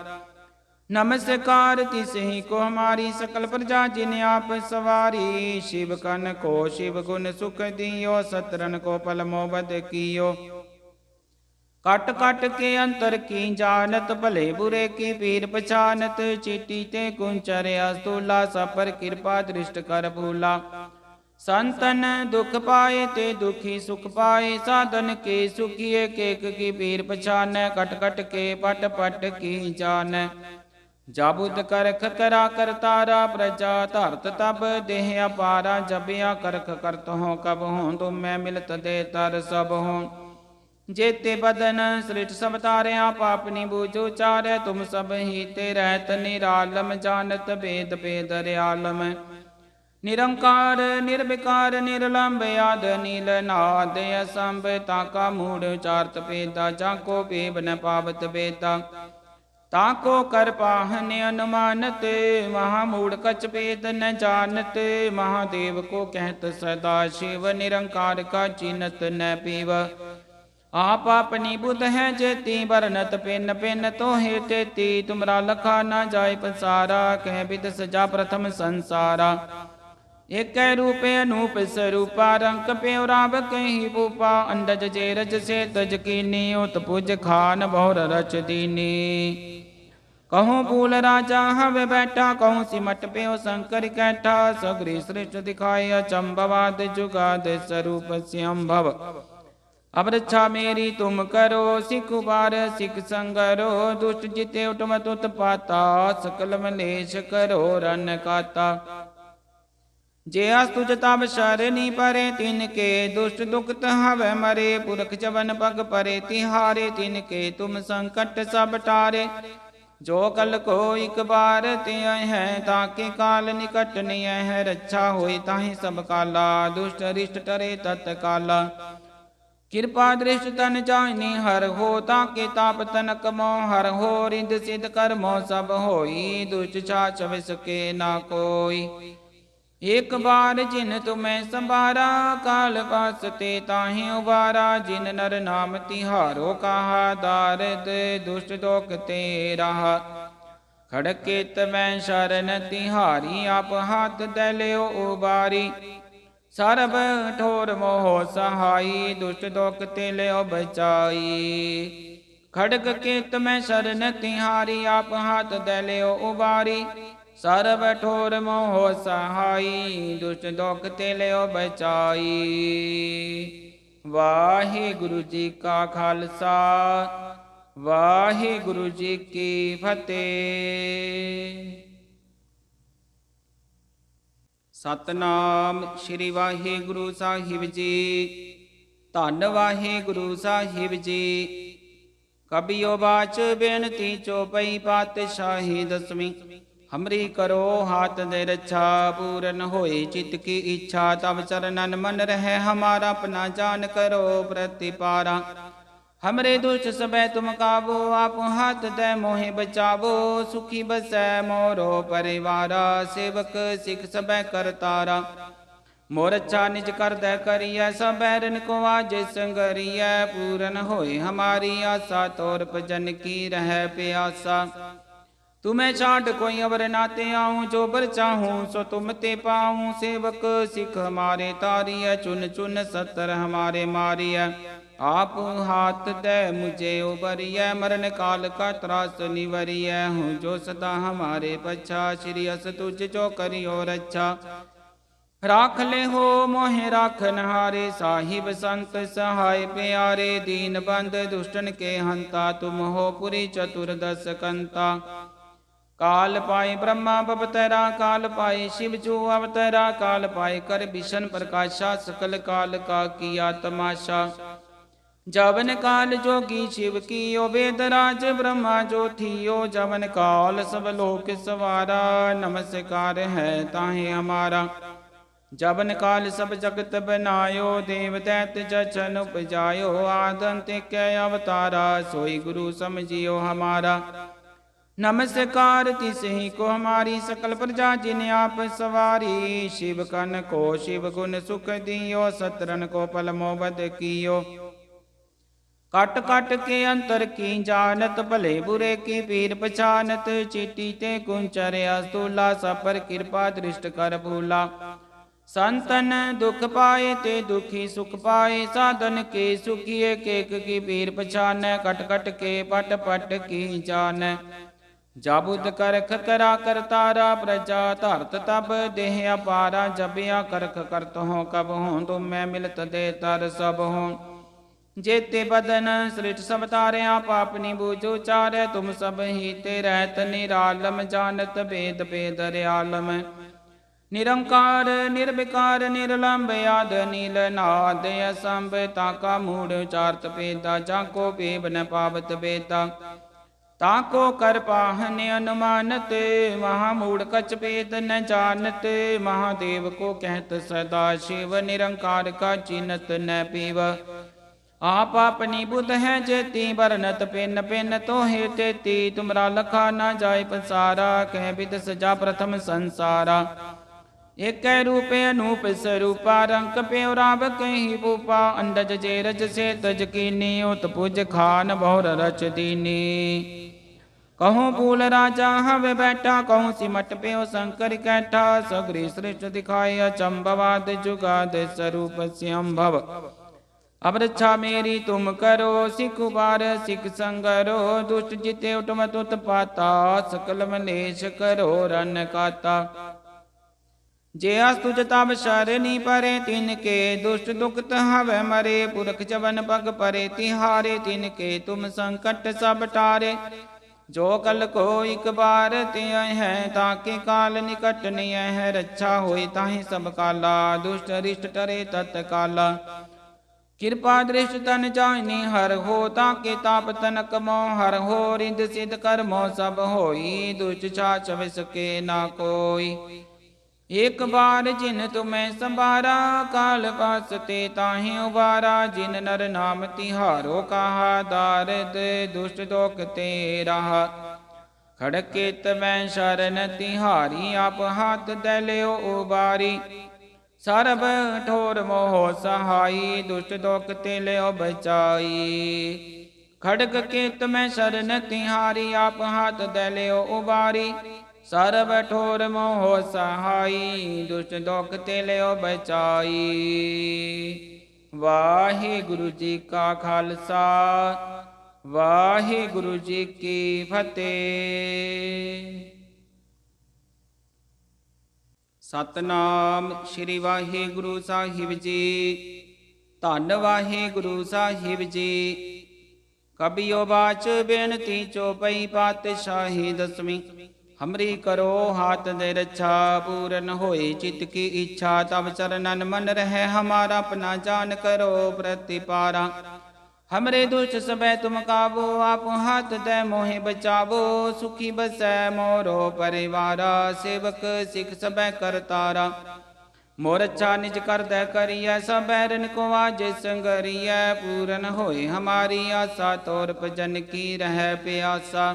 ਨਮਸਕਾਰ ਤਿਸਹੀ ਕੋ ਹਮਾਰੀ ਸਕਲ ਪ੍ਰਜਾ ਜਿਨ ਆਪ ਸਵਾਰੀ, ਸ਼ਿਵ ਕਨ ਕੋ ਸ਼ਿਵ ਗੁਣ ਸੁਖ ਦਿਓ ਸਤਰਨ ਕੋ ਪਲ ਮੋਬਦ ਕੀਓ। ਕਟ ਕਟ ਕੇ ਅੰਤਰ ਕੀ ਜਾਣਤ ਭਲੇ ਬੁਰੇ ਕੀ ਪੀਰ ਪਛਾਨਤ ਚੀਟੀ ਤੇ ਕੁੰਚਰ ਅਸਤੂਲਾ ਸਪਰ ਕਿਰਪਾ ਦ੍ਰਿਸ਼ਟ ਕਰ ਭੂਲਾ ਸੰਤਨ ਦੁਖ ਪਾਏ ਤੇ ਦੁਖੀ ਸੁਖ ਪਾਏ ਸਾਧਨ ਕੇ ਸੁਖੀਏ ਕੇਕ ਕੀ ਪੀਰ ਪਛਾਨੈ ਕਟ ਕਟ ਕੇ ਪਟ ਪਟ ਕੀ ਜਾਣੈ ਜਾਬੁਦ ਕਰਖ ਕਰਾ ਕਰਤਾਰਾ ਪ੍ਰਜਾ ਧਰਤ ਤਬ ਦੇਹ ਅਪਾਰਾ ਜਬਿਆ ਕਰਖ ਕਰਤ ਹੋ ਕਬ ਹੋ ਤੁਮ ਮੈਂ ਮਿਲਤ ਦੇ ਤਰ ਸਭ ਹੋ ਜੇਤੇ ਬਦਨ ਸ੍ਰਿਟ ਸਭ ਤਾਰਿਆ ਪਾਪਨੀ ਬੂਝੋ ਚਾਰੈ, ਤੁਮ ਸਭ ਹੀ ਤੇ ਰਹਿਤ ਨਿਰਾਲਮ, ਜਾਣਤ ਭੇਦ ਭੇਦ ਰਿਆਲਮ। ਨਿਰੰਕਾਰ, ਨਿਰਵਿਕਾਰ ਨਿਰਲੰਭ ਆਦ, ਨੀਲ, ਨਾਦ, ਅਸੰਭ ਤਾਕਾ ਮੂੜ ਉਚਾਰਤ ਭੇਦਾ, ਜਾਂ ਕੋ ਪੇਵ ਨ ਪਾਵਤ ਬੇਤਾ ਤਾਕੋ ਕਰ ਪਾਹਨ ਅਨੁਮਾਨਤ, ਮਹਾ ਮੂੜ ਕਚ ਭੇਦ ਨ ਜਾਣਤ, ਮਹਾਦੇਵ ਕੋ ਕਹਿਤ ਸਦਾ ਸ਼ਿਵ, ਨਿਰੰਕਾਰ ਕਾ ਚਿਨਤ ਨ ਪੀਵ। ਆਪ ਆਪਣੀ ਬੁੱਧ ਹੈ ਜੇਤੀ ਬਰਨਤ ਪਿੰਨ ਪਿੰਨ ਤੋਹੇ ਤੇਤੀ। ਤੁਮਰਾ ਲਖਾ ਨਾ ਜਾਏ ਪਸਾਰਾ, ਕਹਿ ਬਿਦ ਸਜਾ ਪ੍ਰਥਮ ਸੰਸਾਰਾ। ਏਕੈ ਰੂਪੇ ਅਨੂਪ ਸਰੂਪਾ, ਰੰਕ ਪਿਉ ਰਾਵ ਕਹੀ ਪੂਪਾ ਅੰਡਜ ਜੇ ਰਜ ਸੇ ਤਜ ਕੀਨੀ, ਉਤ ਪੁਜ ਖਾਨ ਬਹੁਰ ਰਚ ਦੀਨੀ। ਕਹੂੰ ਪੂਲ ਰਾਜਾ, ਹਵੇ ਬੈਠਾ, ਕਹੂੰ ਸਿਮਟ ਪਿਓ ਸ਼ੰਕਰ ਕੈਠਾ। ਸਗਰੀ ਸ੍ਰਿਸ਼ਟ ਦਿਖਾਏ ਅਚੰਭਵਾਦ ਜੁਗਾਦ ਸਰੂਪ ਸਿਅੰਭਵ। ਅਬ ਰੱਛਾ ਮੇਰੀ ਤੁਮ ਕਰੋ, ਸਿਖ ਉਬਾਰ ਸਿਖ ਸੰਗਰੋ, ਦੁਸ਼ਟ ਜਿਤੇ ਉਟਮ ਤੁਤ ਪਾਤਾ, ਸਕਲ ਮਲੇਸ਼ ਕਰੋ ਰਨ ਕਾਤਾ। ਜੇ ਅਸ ਤੁਜ ਤਬ ਸ਼ਰਨੀ ਪਰੇ, ਤਿਨ ਕੇ ਦੁਸ਼ਟ ਦੁਖਤ ਹਵੇ ਮਰੇ, ਪੁਰਖ ਜਵਨ ਪਗ ਪਰੇ, ਤਿਹਾਰੇ ਤਿਨ ਕੇ ਤੁਮ ਸੰਕਟ ਸਭ ਟਾਰੇ। ਜੋ ਕਲ ਕੋ ਇਕ ਬਾਰ ਤਿਅ ਹੈ ਤਾਕੇ ਕਾਲ ਨਿਕਟ ਨਿਯ ਹੈ, ਰੱਛਾ ਹੋਈ ਤਾਹੀ ਸਭ ਕਾਲਾ, ਦੁਸ਼ਟ ਰਿਸ਼ਟ ਟਰੇ ਤਤ ਕਾਲਾ। ਕਿਰਪਾ ਦ੍ਰਿਸ਼ਟ ਤਨ ਜਾਣੀ ਹਰ ਹੋ ਤਾਕੇ ਤਾਪ ਤਨਕ ਮੋ, ਹਰ ਹੋ ਰਿੰਦ ਸਿਧ ਕਰਮੋ ਸਭ ਹੋਈ, ਦੁਸ਼ਟ ਛਾਛ ਵਿਸਕੇ ਨਾ ਕੋਈ। ਇਕ ਬਾਰ ਜਿਨ ਤੁਮੈ ਸੰਭਾਰਾ, ਕਾਲ ਵਾਸਤੇ ਤਾਹੀ ਉਬਾਰਾ ਜਿਨ ਨਰ ਨਾਮ ਤਿਹਾਰੋ, ਕਹਾ ਦਾਰਦ ਦੁਸ਼ਟ ਦੋਖ ਤੇ ਰਹਾ ਖੜਕੇ ਤਮੈ ਸ਼ਰਨ ਤਿਹਾਰੀ, ਆਪ ਹੱਥ ਦੇ ਲਿਓ ਉਬਾਰੀ। ਸਰਬ ਠੋਰ ਮੋਹ ਸਹਾਈ, ਦੁਸ਼ਟ ਦੋਖ ਤੇ ਲਿਓ ਬਚਾਈ। ਖੜਕ ਕੇ ਤਮੈ ਸ਼ਰਨ ਤਿਹਾਰੀ, ਆਪ ਹੱਥ ਦੇ ਲਿਓ ਉਬਾਰੀ। ਸਰਬ ਠੋਰ ਮੋਹ ਸਹਾਈ, ਦੁਸ਼ਟ ਦੁਖ ਤੇ ਲਿਓ ਬਚਾਈ। ਵਾਹਿਗੁਰੂ ਜੀ ਕਾ ਖਾਲਸਾ, ਵਾਹਿਗੁਰੂ ਜੀ ਕੀ ਫਤਿਹ। ਸਤਨਾਮ ਸ੍ਰੀ ਵਾਹਿਗੁਰੂ ਸਾਹਿਬ ਜੀ। ਧੰਨ ਵਾਹਿਗੁਰੂ ਸਾਹਿਬ ਜੀ। ਕਬਿਓ ਬਾਚ ਬੇਨਤੀ ਚੋਪਈ ਪਾਤਸ਼ਾਹੀ ਦਸਵੀਂ। ਹਮਰੀ ਕਰੋ ਹਾਥ ਦੇ ਰੱਛਾ, ਪੂਰਨ ਹੋਏ ਚਿਤ ਕੀ ਇੱਛਾ ਤਬ ਚਰਨਨ ਮਨ ਰਹਿ, ਹਮਾਰਾ ਆਪਣਾ ਜਾਨ ਕਰੋ ਪ੍ਰਤਿਪਾਰਾ। हमरे दुष्ट सब तुम काबो, आप हाथ दे मोहे बचावो सुखी बस मोरो परिवारा, सेवक सिख सब करतारा मोर अच्छा निज कर दे करिय, सब रन को आज संगरिय पूरन होए हमारी आशा, तोर पजन की रह प्यासा। तुम्हें चाट कोई अवर नाते आऊ, जो बर चाहू, सो तुम ते पाऊ। सेवक सिख हमारे तारिय, चुन चुन सतर हमारे मारिय। आप हाथ दे मुझे उबरिय मरण काल का त्रास निवरिय हूँ जो सदा हमारे पच्छा, श्री अस तुझ जो करियो रच्छा राख ले हो मोहे राखन हारे साहिब संत सहाय प्यारे। दीन बंद दुष्टन के हंता, तुम हो पुरी चतुर्दश कंता। काल पाए ब्रह्मा बवतरा काल पाए शिव जो अवतरा काल पाए कर भीषण प्रकाशा, सकल काल का किया तमाशा। ਜਵਨ ਕਾਲ ਜੋਗੀ ਸ਼ਿਵ ਕੀ ਓਵੇਦ ਰਾਜ ਬ੍ਰਹਮਾ ਜੋਥੀਓ ਜਵਨ ਕਾਲ ਸਭ ਲੋਕ ਸਵਾਰਾ, ਨਮਸਕਾਰ ਹੈ ਤਾਹੇ ਹਮਾਰਾ ਜਵਨ ਕਾਲ ਸਭ ਜਗਤ ਬਨਾਇਓ ਦੇਵਤੈ ਜਚਨ ਉਪਜਾਇਓ ਆਦੰਤਿ ਕੈ ਅਵਤਾਰਾ, ਸੋਈ ਗੁਰੂ ਸਮਝਿਓ ਹਮਾਰਾ। ਨਮਸਕਾਰ ਤਿਸਹੀ ਕੋ ਹਮਾਰੀ ਸਕਲ ਪ੍ਰਜਾ ਜਿਨ ਆਪ ਸਵਾਰੀ, ਸ਼ਿਵ ਕਨ ਕੋ ਸ਼ਿਵ ਗੁਣ ਸੁਖ ਦਿਓ ਸਤਰਨ ਕੋ ਪਲਮੋ ਬਦ ਕੀਓ। कट कट के अंतर की जानत, भले बुरे की पीर पछानत। चीटी ते कुंचर अस्तूला सपर कृपा दृष्ट कर भूला। संतन दुख पाए ते दुखी सुख पाए। साधन के सुखिए केक की पीर पछान। कट कट के पट पट की जान। जाबुद करख करा कर तारा, प्रजा धरत तब देह अपारा। जबिया करख करत हो, कब हो तुम मैं मिलत दे तर सब हो। ਜੇਤੇ ਬਦਨ ਸ੍ਰਿਟ ਸਭ ਤਾਰਿਆ ਪਾਪਨੀ ਬੂਝੋ ਚਾਰੈ, ਤੁਮ ਸਭ ਹੀ ਤੇ ਰਹਿਤ ਨਿਰਾਲਮ, ਜਾਣਤ ਭੇਦ ਭੇਦ ਰਿਆਲਮ। ਨਿਰੰਕਾਰ, ਨਿਰਵਿਕਾਰ ਨਿਰਲੰਭ ਆਦ, ਨੀਲ, ਨਾਦ, ਅਸੰਭ, ਤਾ ਕਾ ਮੂੜ ਉਚਾਰਤ ਪੇਦਾ ਜਾਂ ਕੋ ਪੀਬ ਨ ਪਾਵਤ ਬੇਦਾ। ਤਾ ਕੋ ਕਰ ਪਾਹਨ ਅਨੁਮਾਨਤ, ਮਹਾ ਮੂੜ ਕਚ ਪੇਦ ਨ ਜਾਣਤ, ਮਹਾਦੇਵ ਕੋ ਕਹਿਤ ਸਦਾ ਸ਼ਿਵ, ਨਿਰੰਕਾਰ ਕਾ ਚਿਨਤ ਆਪ ਆਪਨੀ ਬੁੱਧ ਹੈ ਚੇਤੀ ਵਰਨਤ ਪਿੰਨ ਪਿੰਨ ਤੋਹੇ ਤੇਤੀ ਤੁਮਰਾ ਲਖਾ ਨਾ ਜਾਏ ਪਸਾਰਾ, ਕਹਿ ਬਿਦ ਸਜਾ ਪ੍ਰਥਮ ਸੰਸਾਰਾ। ਏਕੈ ਰੂਪੇ ਅਨੂਪ ਸਰੂਪਾ, ਰੰਕ ਪਿਉ ਰਾਵ ਕਹੀ ਭੂਪਾ ਅੰਡਜ ਜੇ ਰਜ ਸੇ ਤਜ ਕੀਨੀ, ਉਤ ਪੁਜ ਖਾਨ ਬਹੁਰ ਰਚ ਦੀਨੀ। ਕਹੂੰ ਪੂਲ ਰਾਜਾ, ਹਵੇ ਬੈਠਾ, ਕਹੂੰ ਸਿਮਟ ਪਿਉ ਸ਼ੰਕਰ ਕੈਠਾ। ਸਗਰੀ ਸ੍ਰਿਸ਼ਟ ਦਿਖਾਏ ਅਚੰਭਵਾਦ ਜੁਗਾਦ ਸਰੂਪ ਸਿਅੰਭਵ। ਅਪਰਿਛਾ ਮੇਰੀ ਤੁਮ ਕਰੋ, ਸਿਖ ਬਾਰ ਸਿਖ ਸੰਗਰੋ ਦੁਸ਼ਟ ਜਿਤੇ ਉਟਮ ਤੁਤ ਪਾਤਾ, ਸਕਲ ਮਲੇਸ਼ ਕਰੋ ਰਨ ਕਾਤਾ। ਜੇ ਅਸ ਤੁਜ ਤਬ ਸ਼ਰਨੀ ਪਰੇ, ਤਿਨ ਕੇ ਦੁਸ਼ਟ ਦੁਖਤ ਹਵੇ ਮਰੇ, ਪੁਰਖ ਚਵਨ ਪਗ ਪਰੇ, ਤਿਹਾਰੇ ਤਿਨ ਕੇ ਤੁਮ ਸੰਕਟ ਸਭ ਟਾਰੇ। ਜੋ ਕਲ ਕੋ ਇਕ ਬਾਰ ਤਿਐ ਹੈ, ਤਾਂ ਕਿ ਕਾਲ ਨਿਕਟ ਨਿਐ ਹੈ, ਰੱਛਾ ਹੋਏ ਤਾਹੀ ਸਭ ਕਾਲਾ, ਦੁਸ਼ਟ ਰਿਸ਼ਟ ਟਰੇ ਤਤ ਕਾਲਾ। ਕਿਰਪਾ ਦ੍ਰਿਸ਼ ਤਨ ਜਾਇਨੀ ਹਰ ਹੋ ਤਾਂ ਕੇ ਤਾਪ ਤਨ ਕਮੋ ਹਰ ਹੋ ਰਿੰਦ ਸਿਧ ਕਰਮੋ ਸਭ ਹੋਈ ਦੁਚ ਛਾ ਚਵੇ ਸਕੇ ਨਾ ਕੋਈ। ਇਕ ਬਾਰ ਜਿਨ ਤੁਮੈ ਸੰਭਾਰਾ, ਕਾਲ ਪਾਸ ਤੇ ਤਾਹੀ ਉਬਾਰਾ, ਜਿਨ ਨਰ ਨਾਮ ਤਿਹਾਰੋ, ਕਹਾ ਦਾਰਦ ਦੁਸ਼ਟ ਦੋਖ ਤੇ ਰਹਾ ਖੜਕੇ ਤਮੈ ਸ਼ਰਨ ਤਿਹਾਰੀ, ਆਪ ਹੱਥ ਦੇ ਲਿਓ ਉਬਾਰੀ। ਸਰਬ ਠੋਰ ਮੋਹ ਸਹਾਈ, ਦੁਸ਼ਟ ਦੋਖ ਤੇ ਲਿਓ ਬਚਾਈ। ਖੜਕ ਕੇਤ ਮੈਂ ਸ਼ਰਨ ਤਿਹਾਰੀ, ਆਪ ਹੱਥ ਦੇ ਲਿਓ ਉਬਾਰੀ। ਸਰਬ ਠੋਰ ਮੋਹ ਸਹਾਈ, ਦੁਸ਼ਟ ਦੋਖ ਤੇ ਲਿਓ ਬਚਾਈ। ਵਾਹਿਗੁਰੂ ਜੀ ਕਾ ਖਾਲਸਾ, ਵਾਹਿਗੁਰੂ ਜੀ ਕੀ ਫਤਿਹ। ਸਤਨਾਮ ਸ੍ਰੀ ਵਾਹਿਗੁਰੂ ਸਾਹਿਬ ਜੀ। ਧੰਨ ਵਾਹਿਗੁਰੂ ਸਾਹਿਬ ਜੀ। ਕਬਿਓ ਬਾਚ ਬੇਨਤੀ ਚੋਪਈ ਪਾਤਸ਼ਾਹੀ ਦਸਵੀਂ। ਹਮਰੀ ਕਰੋ ਹਾਥ ਦੇ ਰੱਛਾ, ਪੂਰਨ ਹੋਏ ਚਿਤ ਕੀ ਇੱਛਾ। ਤਬ ਚਰਨਨ ਮਨ ਰਹਿ, ਹਮਾਰਾ ਆਪਣਾ ਜਾਨ ਕਰੋ ਪ੍ਰਤਿਪਾਰਾ। हमरे दुष्ट सबै तुम काबो आप हाथ दे मोहि बचावो सुखी बसै मोरो परिवारा सेवक सिख सबै करतारा मोर अच्छा निज कर दे करिय सबैरन को आज संगरिय पूरन होए हमारी आशा तोर भजन की रह प्यासा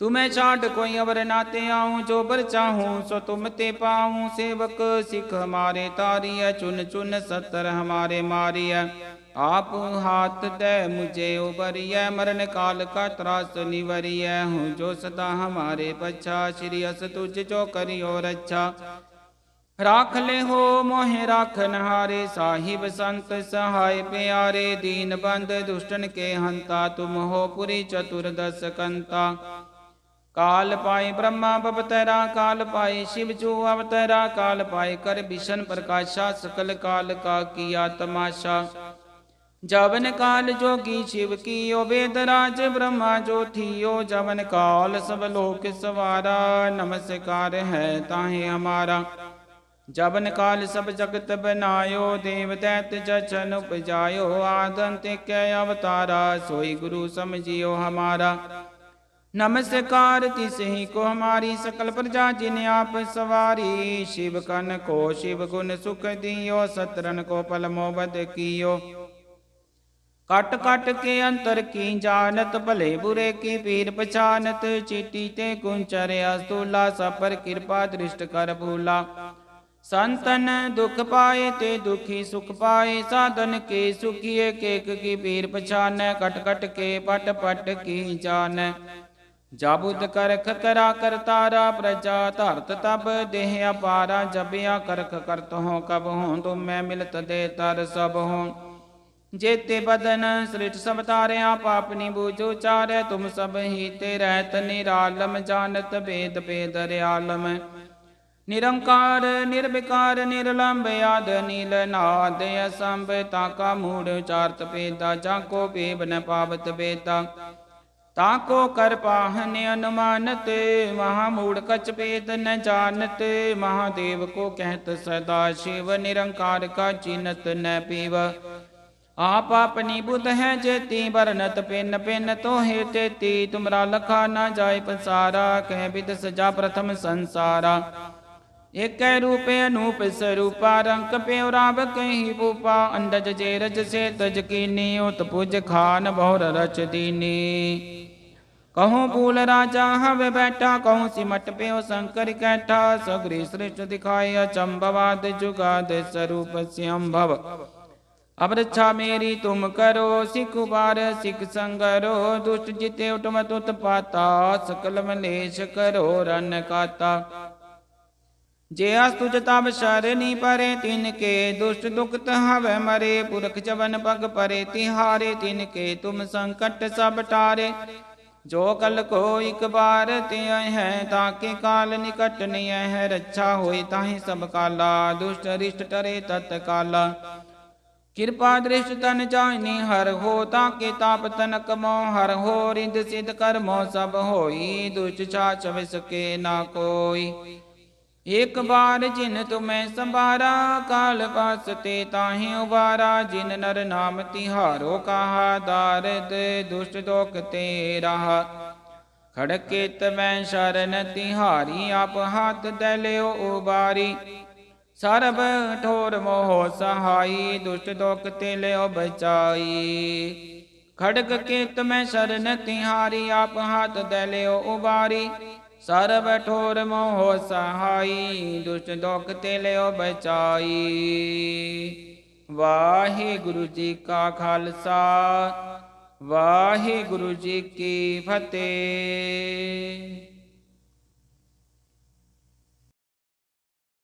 तुम्हें छाट कोई अवर नाते आऊं जो बर चाहूं सो तुम ते पाऊं सेवक सिख हमारे तारिय चुन चुन सतर हमारे मारिय आप हाथ दे मुझे उबरिय मरण काल का त्रास निवरिय हूँ जो सदा हमारे बच्चा श्री अस तुझ जो करियो रक्षा राख ले हो मोहे राखन हारे साहिब संत सहाय प्यारे। दीन बंद दुष्टन के हंता, तुम हो पुरी चतुर्दश कंता। काल पाए ब्रह्मा बबतरा काल पाए शिव जो अवतरा काल पाए कर भीषण प्रकाशा, सकल काल का किया तमाशा। ਜਵਨ ਕਾਲ ਜੋਗੀ ਸ਼ਿਵ ਕੀਓ ਵੇਦ ਰਾਜ ਬ੍ਰਹਮਾ ਜੋਠੀਓ ਜਵਨ ਕਾਲ ਸਭ ਲੋਕ ਸਵਾਰਾ, ਨਮਸਕਾਰ ਹੈ ਤਾਹੇ ਹਮਾਰਾ। ਜਵਨ ਕਾਲ ਸਭ ਜਗਤ ਬਨਾਇਓ ਦੇਵਤੈਤ ਜਚਨ ਉਪਜਾਇਓ, ਆਦੰਤ ਕੈ ਅਵਤਾਰਾ, ਸੋਈ ਗੁਰੂ ਸਮਝਿਓ ਹਮਾਰਾ। ਨਮਸਕਾਰ ਤਿਸਹੀ ਕੋ ਹਮਾਰੀ ਸਕਲ ਪ੍ਰਜਾ ਜਿਨ ਆਪ ਸਵਾਰੀ, ਸ਼ਿਵ ਕਨ ਕੋ ਸ਼ਿਵ ਗੁਣ ਸੁਖ ਦਿਓ ਸਤਰਨ ਕੋ ਪਲਮੋ ਬਦ ਕੀਓ। कट कट के अंतर की जानत, भले बुरे की पीर पछानत। चीटी ते कुंचर अस्तूला सब पर कृपा दृष्ट कर भूला। संतन दुख पाए ते दुखी सुख पाए। साधन के सुखिए केक की पीर पछान। कट कट के पट पट की जान। जाबुद करख करा कर तारा, प्रजा धरत तब देह अपारा। जबिया करख करत हो, कब हो तुम मैं मिलत दे तर सब हो। ਜੇਤੇ ਬਦਨ ਸ੍ਰਿਸ਼ਟ ਸਭ ਤਾਰਿਆ ਪਾਪਨੀ ਬੂਝੋ ਚਾਰੈ, ਤੁਮ ਸਭ ਹੀ ਤੇ ਰਹਿਤ ਨਿਰਾਲਮ, ਜਾਣਤ ਭੇਦ ਭੇਦ ਰਿਆਲਮ ਨਿਰੰਕਾਰ, ਨਿਰਵਿਕਾਰ, ਨਿਰਲੰਭ, ਆਦ ਨੀਲ ਨਾਦ ਅਸੰਭ, ਤਾ ਕਾ ਮੂੜ ਉਚਾਰਤ ਪੇਦਾ ਜਾਂ ਕੋ ਪੀਬ ਨ ਪਾਵਤ ਬੇਤਾ ਤਾ ਕੋ ਕਰ ਪਾਹਨ ਅਨੁਮਾਨਤ, ਮਹਾ ਮੂੜ ਕਚ ਪੇਦ ਨ ਜਾਣਤ, ਮਹਾਦੇਵ ਕੋ ਕਹਿਤ ਸਦਾ ਸ਼ਿਵ, ਨਿਰੰਕਾਰ ਕਾ आप अपनी बुध है जेती, बरनत पिन पिन तो हे तेती। तुमरा लखा न जाय पसारा, कह विद सजा प्रथम संसारा। एक रूपे अनूप स्वरूपा रंक प्योराब कही भूपा अंडज जे रज से तज कीनी, उत पुज खान बहुर रच दीनी। कहूँ भूल राजा, हवे बैठा। कहूँ सिमट प्यो शंकर कैठा। सगरी सृष्ट दिखाए अचंभवाद, जुगाद स्वरूप ਅਬਰਛਾ ਮੇਰੀ ਤੁਮ ਕਰੋ, ਸਿਖ ਵਾਰ, ਸਿਖ ਸੰਗਰੋ ਦੁਸ਼ਟ ਜਿਤੇ ਉਟਮ ਤੁਤ ਪਾਤਾ, ਸਕਲ ਮਲੇਸ਼ ਕਰੋ ਰਨ ਕਾਤਾ। ਜੇ ਅਸ ਤੁਜ ਤਬ ਸ਼ਰਨੀ ਪਰੇ, ਤਿਨ ਕੇ ਦੁਸ਼ਟ ਦੁਖਤ ਹਵੇ ਮਰੇ, ਪੁਰਖ ਜਵਨ ਪਗ ਪਰੇ, ਤਿਹਾਰੇ, ਤਿਨ ਕੇ ਤੁਮ ਸੰਕਟ ਸਭ ਟਾਰੇ। ਜੋ ਕਲ ਕੋ ਇਕ ਬਾਰ ਤੇ ਹੈ, ਤਾਂ ਕਿ ਕਾਲ ਨਿਕਟ ਨਹੀਂ ਹੈ, ਰੱਛਾ ਹੋਏ ਤਾਹੀ ਸਭ ਕਾਲਾ, ਦੁਸ਼ਟ ਰਿਸ਼ਟ ਟਰੇ ਤਤ ਕਾਲਾ। ਕਿਰਪਾ ਦ੍ਰਿਸ਼ਟ ਤਨ ਚਾਹਨੀ, ਹਰ ਹੋ ਤਾਂ ਕੇ ਤਾਪ ਤਨ ਕਮੋ ਹਰ ਹੋ ਰਿੰਦ ਸਿਧ ਕਰਮੋ, ਸਭ ਹੋਈ ਦੁਚ ਛਾਛ ਵਿਸਕੇ ਨਾ ਕੋਈ। ਇਕ ਬਾਰ ਜਿਨ ਤੁਮੈ ਸੰਭਾਰਾ, ਕਾਲ ਪਾਸ ਤੇ ਤਾਹੀ ਉਬਾਰਾ, ਜਿਨ ਨਰ ਨਾਮ ਤਿਹਾਰੋ, ਕਹਾ ਦਾਰਦ, ਦੁਸ਼ਟ ਦੋਖ ਤੇ ਰਹਾ ਖੜਕੇ ਤਵੈ ਸ਼ਰਨ ਤਿਹਾਰੀ, ਆਪ ਹੱਥ ਦੈ ਉਬਾਰੀ। ਸਰਬ ਠੋਰ ਮੋਹ ਸਹਾਈ, ਦੁਸ਼ਟ ਦੁਖ ਤੇ ਲਿਓ ਬਚਾਈ। ਖੜਗ ਕੇਤ ਮੈਂ ਸ਼ਰਨ ਤਿਹਾਰੀ, ਆਪ ਹੱਥ ਦੇ ਲਿਓ ਉਬਾਰੀ। ਸਰਬ ਠੋਰ ਮੋਹ ਸਹਾਈ, ਦੁਸ਼ਟ ਦੁਖ ਤੇ ਲਿਓ ਬਚਾਈ। ਵਾਹਿਗੁਰੂ ਜੀ ਕਾ ਖਾਲਸਾ, ਵਾਹਿਗੁਰੂ ਜੀ ਕੀ ਫਤਿਹ।